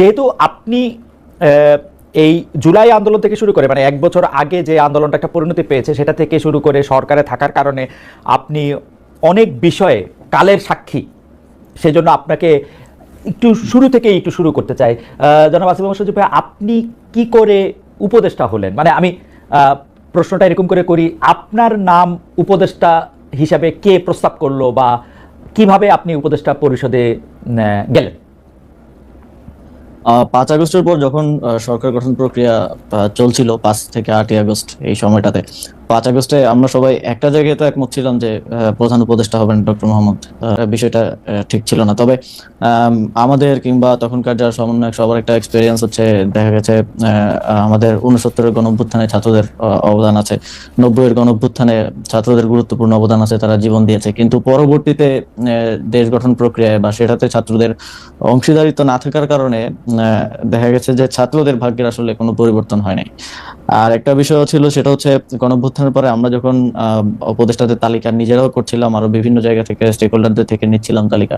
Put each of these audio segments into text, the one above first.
যেহেতু আপনি এই জুলাই আন্দোলন থেকে শুরু করে মানে এক বছর আগে যে আন্দোলনটা একটা পরিণতি পেয়েছে, সেটা থেকে শুরু করে সরকারে থাকার কারণে আপনি অনেক বিষয়ে কালের সাক্ষী। সেজন্য আপনাকে একটু শুরু থেকেই একটু শুরু করতে চাই। জনাব আসিফ সজিব ভাই, আপনি কি করে উপদেষ্টা হলেন? মানে আমি প্রশ্নটা এরকম করে করি, আপনার নাম উপদেষ্টা হিসাবে কে প্রস্তাব করল বা কীভাবে আপনি উপদেষ্টা পরিষদে গেলেন? পাঁচ আগস্টের পর যখন সরকার গঠন প্রক্রিয়া চলছিল পাঁচ থেকে আটই আগস্ট এই সময়টাতে পাঁচ আগস্টে আমরা সবাই একটা জায়গায় তো একমত ছিলাম যে প্রধান উপদেষ্টা হবেন ডক্টর মোহাম্মদ। বিষয়টা ঠিক ছিল না। তবে আমাদের কিংবা তখনকার যারা সমন্বয়ক, সবার একটা এক্সপিরিয়েন্স হচ্ছে, দেখা গেছে আমাদের উনসত্তরের গণ অভ্যুত্থানে ছাত্রদের অবদান আছে। নব্বইয়ের গণ অভ্যুত্থানে ছাত্রদের গুরুত্বপূর্ণ অবদান আছে, তারা জীবন দিয়েছে। কিন্তু পরবর্তীতে দেশ গঠন প্রক্রিয়ায় বা সেটাতে ছাত্রদের অংশীদারিত্ব না থাকার কারণে দেখা গেছে যে ছাত্রদের ভাগ্যের আসলে কোনো পরিবর্তন হয় নাই। আর একটা বিষয় ছিল, সেটা হচ্ছে গণঅভ্যুত্থানের পরে আমরা যখন উপদেষ্টাদের তালিকা নিজেরাও করছিলাম, আরও বিভিন্ন জায়গা থেকে স্টেক হোল্ডারদের থেকে নিচ্ছিলাম তালিকা,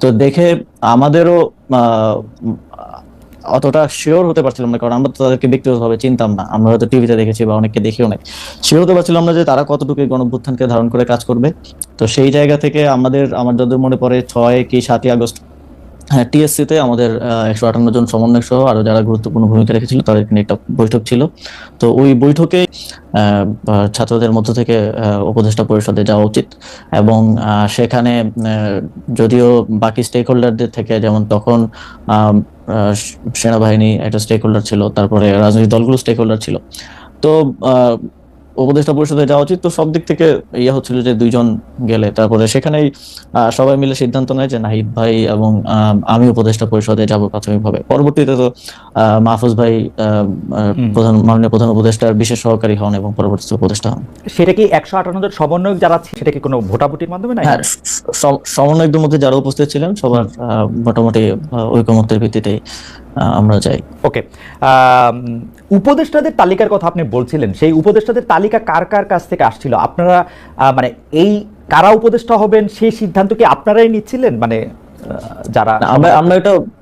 তো দেখে আমাদেরও অতটা শিওর হতে পারছিলাম না, কারণ আমরা তো তাদেরকে ব্যক্তিগতভাবে চিনতাম না। আমরা হয়তো টিভিতে দেখেছি বা অনেককে দেখিও নাই। শিওর হতে পারছিলাম না যে তারা কতটুকু এই ধারণ করে কাজ করবে। তো সেই জায়গা থেকে আমাদের, আমার যতদূর মনে পড়ে, ছয় কি সাতই আগস্ট হ্যাঁ টিএসসি তে আমাদের একশো আটান্ন জন সমন্বয়ক সহ আরও যারা গুরুত্বপূর্ণ ভূমিকা রেখেছিল, তাদের নিয়ে একটা বৈঠক ছিল। তো ওই বৈঠকে ছাত্রদের মধ্য থেকে উপদেষ্টা পরিষদে যাওয়া উচিত এবং সেখানে যদিও বাকি স্টেক হোল্ডারদের থেকে, যেমন তখন সেনাবাহিনী একটা স্টেক হোল্ডার ছিল, তারপরে রাজনৈতিক দলগুলো স্টেক হোল্ডার ছিল। তো উপদেষ্টা পরিষদে যাওয়া উচিত। তো সব দিক থেকে ইয়ে হচ্ছিল যে দুইজন গেলে। তারপরে সেখানেই সবাই মিলে সিদ্ধান্ত নেয় যে নাহিদ ভাই এবং আমি উপদেষ্টা পরিষদে যাব প্রাথমিকভাবে। পরবর্তীতে তো মাহফুজ ভাই। প্রধান মাননীয় প্রধান উপদেষ্টার বিশেষ সহকারী হন এবং পরবর্তীতে উপদেষ্টা হন। সেটা কি একশো আটান্ন জন সমন্বয়ক যারা আছে, সেটা কি কোনো ভোটাভুটির মাধ্যমে না হ্যাঁ সমন্বয়কদের মধ্যে যারা উপস্থিত ছিলেন সবার মোটামুটি ঐকমত্যের ভিত্তিতে আমরা যাই। ওকে উপদেষ্টাদের তালিকার কথা আপনি বলছিলেন সেই উপদেষ্টাদের তালিকা কার কার কাছ থেকে আসছিল? আপনারা মানে এই কারা উপদেষ্টা হবেন সেই সিদ্ধান্ত কি আপনারাই নিচ্ছিলেন? মানে যারা আমরা আমরা আহ,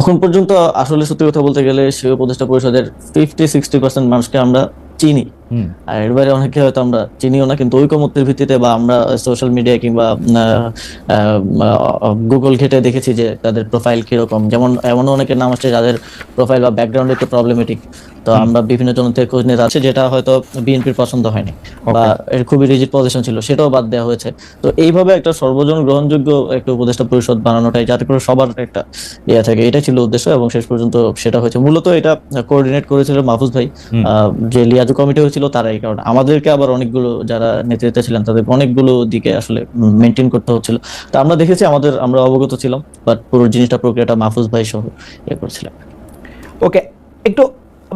এখন পর্যন্ত আসলে সত্যি কথা বলতে গেলে সেই উপদেষ্টা পরিষদের ফিফটি সিক্সটি পার্সেন্ট মানুষকে আমরা চিনি। আর এর বাইরে অনেকে হয়তো আমরা চিনিও না কিন্তু ঐকমত্যের ভিত্তিতে বা আমরা সোশ্যাল মিডিয়া কিংবা গুগল ঘেটে দেখেছি যে তাদের প্রোফাইল কীরকম। যেমন এমন অনেকের নাম আসছে যাদের প্রোফাইল বা ব্যাকগ্রাউন্ড একটু প্রবলেমেটিক তো আমরা বিভিন্ন জন থেকে খোঁজ নিয়ে যেটা হয়তো বিএনপির পছন্দ হয়নি বা এর খুবই রিজিট পজিশন ছিল সেটাও বাদ দেওয়া হয়েছে। তো এইভাবে একটা সর্বজন গ্রহণযোগ্য একটা উপদেষ্টা পরিষদ বানানোটাই যাতে করে সবার একটা ইয়ে থাকে এটাই ছিল উদ্দেশ্য এবং শেষ পর্যন্ত সেটা হয়েছে। মূলত এটা কোঅর্ডিনেট করেছিল মাহফুজ ভাই আহ, যে লিয়াজু কমিটি হয়েছিল তারা এই কারণে আমাদেরকে আবার অনেকগুলো যারা নেতৃত্বে ছিলেন, তাদের অনেকগুলো দিকে আসলে মেনটেন করতে হচ্ছিল। তা আমরা দেখেছি আমাদের, আমরা অবগত ছিলাম বাট পুরো জিনিসটা প্রক্রিয়াটা মাহফুজ ভাই সহ ইয়ে করছিলাম ওকে একটু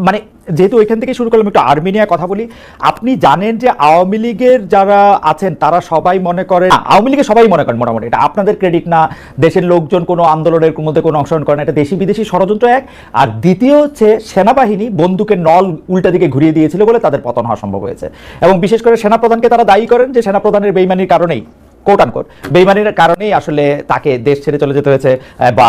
মানে যেহেতু ওইখান থেকে শুরু করলাম একটু আর্মেনিয়া কথা বলি, আপনি জানেন যে আওয়ামী লীগের যারা আছেন, তারা সবাই মনে করেন আওয়ামী লীগের সবাই মনে করেন মোটামুটি, এটা আপনাদের ক্রেডিট না, দেশের লোকজন কোনো আন্দোলনের মধ্যে কোনো অংশগ্রহণ করে না, এটা দেশি বিদেশি ষড়যন্ত্র এক। আর দ্বিতীয় হচ্ছে সেনাবাহিনী বন্দুকের নল উল্টা দিকে ঘুরিয়ে দিয়েছিল বলে তাদের পতন হওয়া সম্ভব হয়েছে। এবং বিশেষ করে সেনাপ্রধানকে তারা দায়ী করেন যে সেনাপ্রধানের বেইমানির কারণেই কোট আনকোট বেইমানির কারণেই আসলে তাকে দেশ ছেড়ে চলে যেতে হয়েছে বা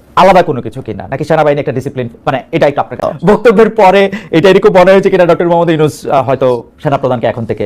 আলাদা কোনো কিছু কিনা? নাকি সেনাবাহিনী একটা ডিসিপ্লিন মানে এটাই একটু আপনার বক্তব্যের পরে এটা এরকম মনে হয়েছে কিনা, ডক্টর মোহাম্মদ ইউনুস হয়তো সেনা প্রধানকে এখন থেকে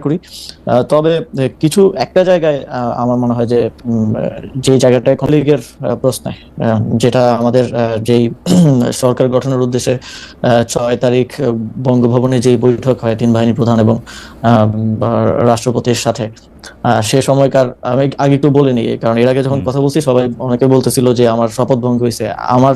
করি। তবে কিছু একটা জায়গায় আমার মনে হয় যে যে কলিগের প্রশ্নে আহ, যেটা আমাদের যেই সরকার গঠনের উদ্দেশ্যে ছয় তারিখ বঙ্গভবনে যে বৈঠক হয় তিন বাহিনী প্রধান এবং আহ, রাষ্ট্রপতির সাথে আহ, সে সময়কার আমি আগে একটু বলে নিই কারণ এর আগে যখন কথা বলছি সবাই অনেকে বলতেছিল যে আমার শপথ ভঙ্গ হয়েছে। আমার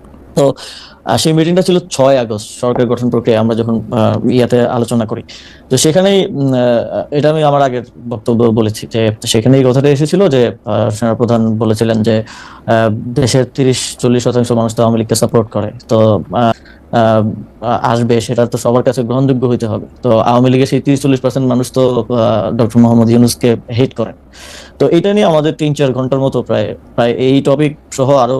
তো সেই মিটিংটা ছিল ছয় আগস্ট, সরকার গঠন প্রক্রিয়া আমরা যখন ইয়াতে আলোচনা করি। তো সেখানেই এটা আমি আমার আগের বক্তব্য বলেছি যে, সেখানে এই কথাটা এসেছিল যে সেনাপ্রধান বলেছিলেন যে দেশের তিরিশ, চল্লিশ শতাংশ মানুষ তো আওয়ামী লীগকে সাপোর্ট করে। তো আসবে, সেটা তো সবার কাছে গ্রহণযোগ্য হইতে হবে। তো আওয়ামী লীগের সেই তিরিশ, চল্লিশ পার্সেন্ট মানুষ তো ডক্টর মোহাম্মদ ইউনুসকে হেট করেন। তো এটা নিয়ে আমাদের তিন, চার ঘণ্টার মতো প্রায় প্রায় এই টপিক সহ আরও।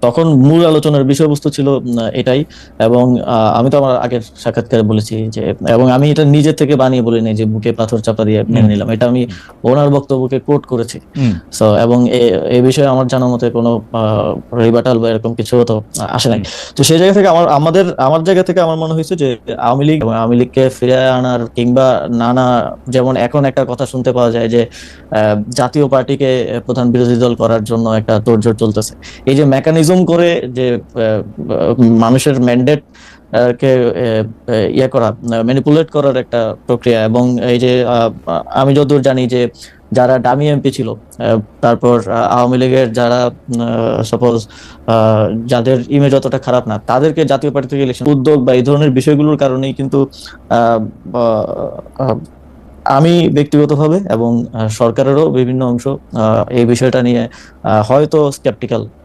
তখন মূল আলোচনার বিষয়বস্তু ছিল এটাই। এবং আমি তো আমার আগের সাক্ষাৎকারে বলেছি যে এবং আমি এটা নিজে থেকে বানিয়ে বলিনি যে বুকে পাথর চাপা দিয়ে মেনে নিলাম। এটা আমি ওনার বক্তব্যকে কোট করেছি। সো এবং এই বিষয়ে আমার জানার মতে কোনো রিবাটাল বা এরকম কিছু তো আসে নাই। তো সেই জায়গা থেকে আমার আমাদের আমার জায়গা থেকে আমার মনে হয়েছে যে আওয়ামী লীগ এবং আওয়ামী লীগকে ফিরে আনার কিংবা নানা যেমন এখন একটা কথা শুনতে পাওয়া যায় যে আহ, জাতীয় পার্টিকে প্রধান বিরোধী দল করার জন্য একটা তোড়জোড় চলতেছে। এই যে মেকানিজম করে যে মানুষের ম্যান্ডেট কে ইয়ে করা ম্যানিপুলেট করার একটা প্রক্রিয়া এবং এই যে আমি যতদূর জানি যে যারা ডামি এমপি ছিল তারপর আওয়ামী লীগের যারা সাপোজ যাদের ইমেজ অতটা খারাপ না, তাদেরকে জাতীয় পার্টি থেকে ইলেকশন উদ্যোগ বা এই ধরনের বিষয়গুলোর কারণেই কিন্তু আমি ব্যক্তিগতভাবে এবং সরকারেরও বিভিন্ন অংশ এই বিষয়টা নিয়ে হয়তো স্কেপটিক্যাল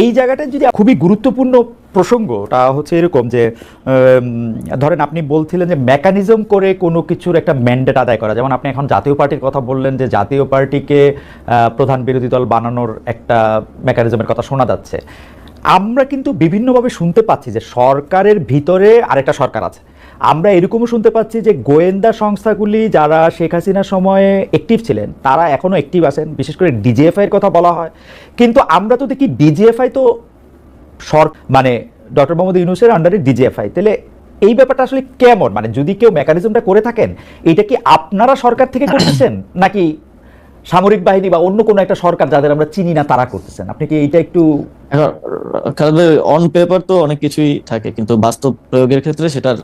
এই জায়গাটা যদি খুবই গুরুত্বপূর্ণ প্রসঙ্গটা হচ্ছে এরকম যে ধরেন আপনি বলছিলেন যে মেকানিজম করে কোনো কিছুর একটা ম্যান্ডেট আদায় করা। যেমন আপনি এখন জাতীয় পার্টির কথা বললেন যে জাতীয় পার্টিকে প্রধান বিরোধী দল বানানোর একটা মেকানিজমের কথা শোনা যাচ্ছে। আমরা কিন্তু বিভিন্নভাবে শুনতে পাচ্ছি যে সরকারের ভিতরে আরেকটা সরকার আছে। আমরা এরকমও শুনতে পাচ্ছি যে গোয়েন্দা সংস্থাগুলি যারা শেখ হাসিনার সময়ে অ্যাক্টিভ ছিলেন, তারা এখনও অ্যাক্টিভ আছেন, বিশেষ করে ডিজিএফআই এর কথা বলা হয়। কিন্তু আমরা তো দেখি ডিজিএফআই তো সর মানে ডক্টর মোহাম্মদ ইউনুসের আন্ডারে ডিজিএফআই তাহলে এই ব্যাপারটা আসলে কেমন? মানে যদি কেউ মেকানিজমটা করে থাকেন, এটা কি আপনারা সরকার থেকে করতেছেন? নাকি সামরিক বাহিনী বা অন্য কোনো একটা সরকার যাদের আমরা চিনি না তারা করতেছেন। আপনি কি এইটা একটু অন পেপার তো অনেক কিছুই থাকে কিন্তু বাস্তব প্রয়োগের ক্ষেত্রে সেটার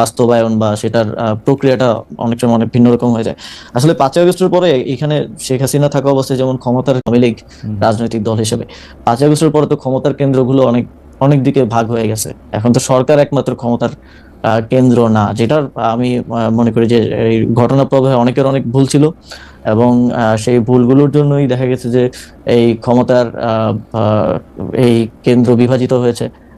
বাস্তবায়ন বা সেটার প্রক্রিয়াটা অনেক সময় অনেক ভিন্ন রকম হয়ে যায়। আসলে পাঁচই আগস্টের পরে এখানে শেখ হাসিনা থাকা অবস্থায় যেমন ক্ষমতার আওয়ামী লীগ রাজনৈতিক দল হিসেবে পাঁচই আগস্টের পরে তো ক্ষমতার কেন্দ্রগুলো অনেক অনেক দিকে ভাগ হয়ে গেছে। এখন তো সরকার একমাত্র ক্ষমতার কেন্দ্র না যেটা আমি মনে করি যে এই ঘটনা প্রবাহে অনেকের অনেক ভুল ছিল এবং সেই ভুলগুলোর জন্যই দেখা গেছে যে এই ক্ষমতার এই কেন্দ্র বিভাজিত হয়েছে।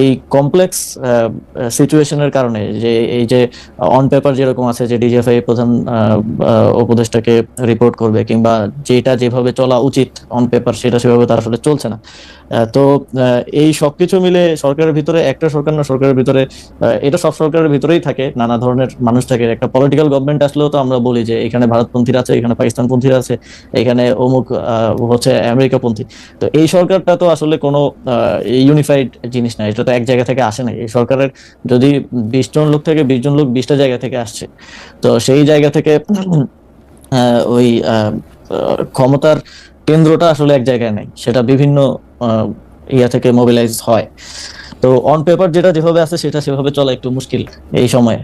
এই কমপ্লেক্স সিচুয়েশনের কারণে যে এই যে অন পেপার যেরকম আছে যে ডিজিএফআই প্রধান আহ, উপদেষ্টাকে রিপোর্ট করবে কিংবা যেটা যেভাবে চলা উচিত অন পেপার সেটা সেভাবে তার আসলে চলছে না। তো এই সবকিছু মিলে সরকারের ভিতরে একটা সরকার না সরকারের ভিতরে এটা সব সরকারের ভিতরেই থাকে নানা ধরনের মানুষ থাকে। একটা পলিটিক্যাল গভর্নমেন্ট আসলেও তো আমরা বলি যে এখানে ভারতপন্থীরা আছে এখানে পাকিস্তানপন্থীরা আছে এখানে অমুক হচ্ছে আমেরিকাপন্থী। তো এই সরকারটা তো আসলে কোনো ইউনিফাইড জিনিস না তো এক জায়গা থেকে আসে না এই সরকারের যদি বিশ জন লোক থেকে বিশ জন লোক বিশটা জায়গা থেকে আসছে, তো সেই জায়গা থেকে ওই ক্ষমতার কেন্দ্রটা আসলে এক জায়গায় নেই। সেটা বিভিন্ন ইয়া থেকে মোবিলাইজ হয়। তো অন পেপার যেটা যেভাবে আছে সেটা সেভাবে চলা একটু মুশকিল এই সময়ে।